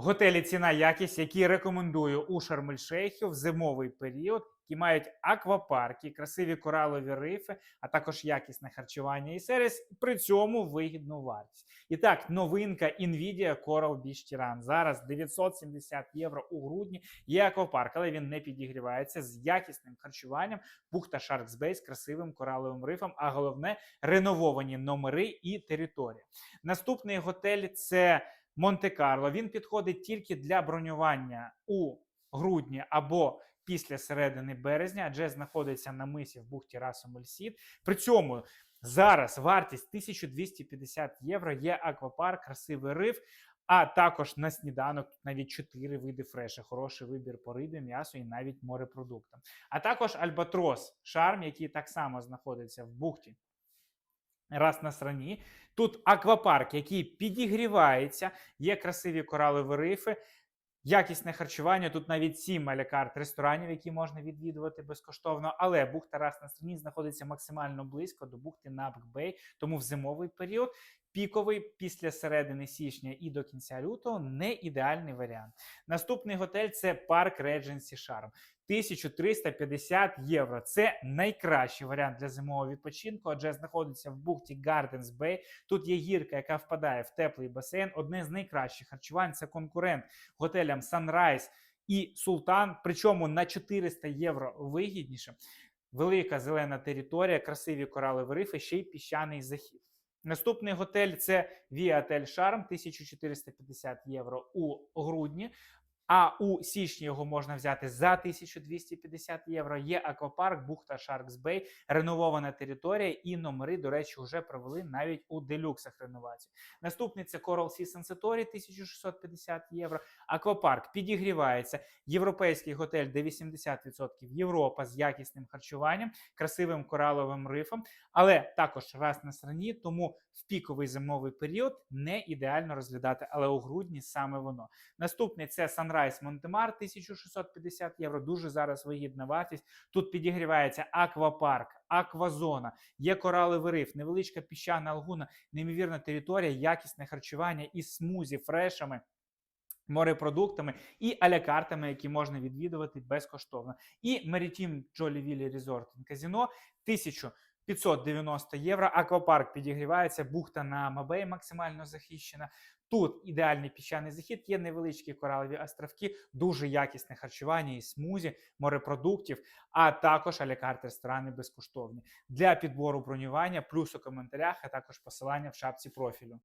Готелі ціна якість, які рекомендую у Шарм-ель-Шейхі в зимовий період, які мають аквапарки, красиві коралові рифи, а також якісне харчування і сервіс, при цьому вигідну вартість. І так, новинка Nvidia Coral Beach Tiran. Зараз 970 євро у грудні. Є аквапарк, але він не підігрівається з якісним харчуванням, бухта Sharks Bay з красивим кораловим рифом, а головне ренововані номери і територія. Наступний готель це. Монте-Карло. Він підходить тільки для бронювання у грудні або після середини березня, адже знаходиться на мисі в бухті Расомельсід. При цьому зараз вартість 1250 євро. Є аквапарк, красивий риф. А також на сніданок навіть 4 види фреша, хороший вибір по рибі, м'ясу і навіть морепродуктам. А також Альбатрос Шарм, який так само знаходиться в бухті раз на страні. Тут аквапарк, який підігрівається, є красиві коралові рифи, якісне харчування. Тут навіть сім алякарт ресторанів, які можна відвідувати безкоштовно. Але бухта раз на страні знаходиться максимально близько до бухти Напк-Бей, тому в зимовий період. Піковий після середини січня і до кінця лютого не ідеальний варіант. Наступний готель це парк Regency Charm. 1350 євро. Це найкращий варіант для зимового відпочинку, адже знаходиться в бухті Gardens Bay. Тут є гірка, яка впадає в теплий басейн. Одне з найкращих харчувань це конкурент готелям Sunrise і Султан. Причому на 400 євро вигідніше. Велика зелена територія, красиві коралові рифи, ще й піщаний захід. Наступний готель це Via Hotel Charm, 1450 євро у грудні. А у січні його можна взяти за 1250 євро. Є аквапарк, бухта Sharks Bay, реновована територія, і номери, до речі, вже провели навіть у делюксах реновацію. Наступний це Coral Sea Sensatori, 1650 євро. Аквапарк підігрівається. Європейський готель, де 80% Європа з якісним харчуванням, красивим кораловим рифом, але також раз на страні, тому в піковий зимовий період не ідеально розглядати, але у грудні саме воно. Наступний це Sunrise Монтемар, 1650 євро. Дуже зараз вигідна вартість. Тут підігрівається аквапарк, аквазона, є кораловий риф, невеличка піщана лагуна, неймовірна територія, якісне харчування із смузі, фрешами. Морепродуктами і алякартами, які можна відвідувати безкоштовно. І Maritime Jolly Valley Resort and Casino 1590 євро. Аквапарк підігрівається, бухта на Мабей максимально захищена. Тут ідеальний піщаний захід, є невеличкі коралові островки, дуже якісне харчування і смузі, морепродуктів, а також алікарт ресторани безкоштовні. Для підбору бронювання, плюс у коментарях, а також посилання в шапці профілю.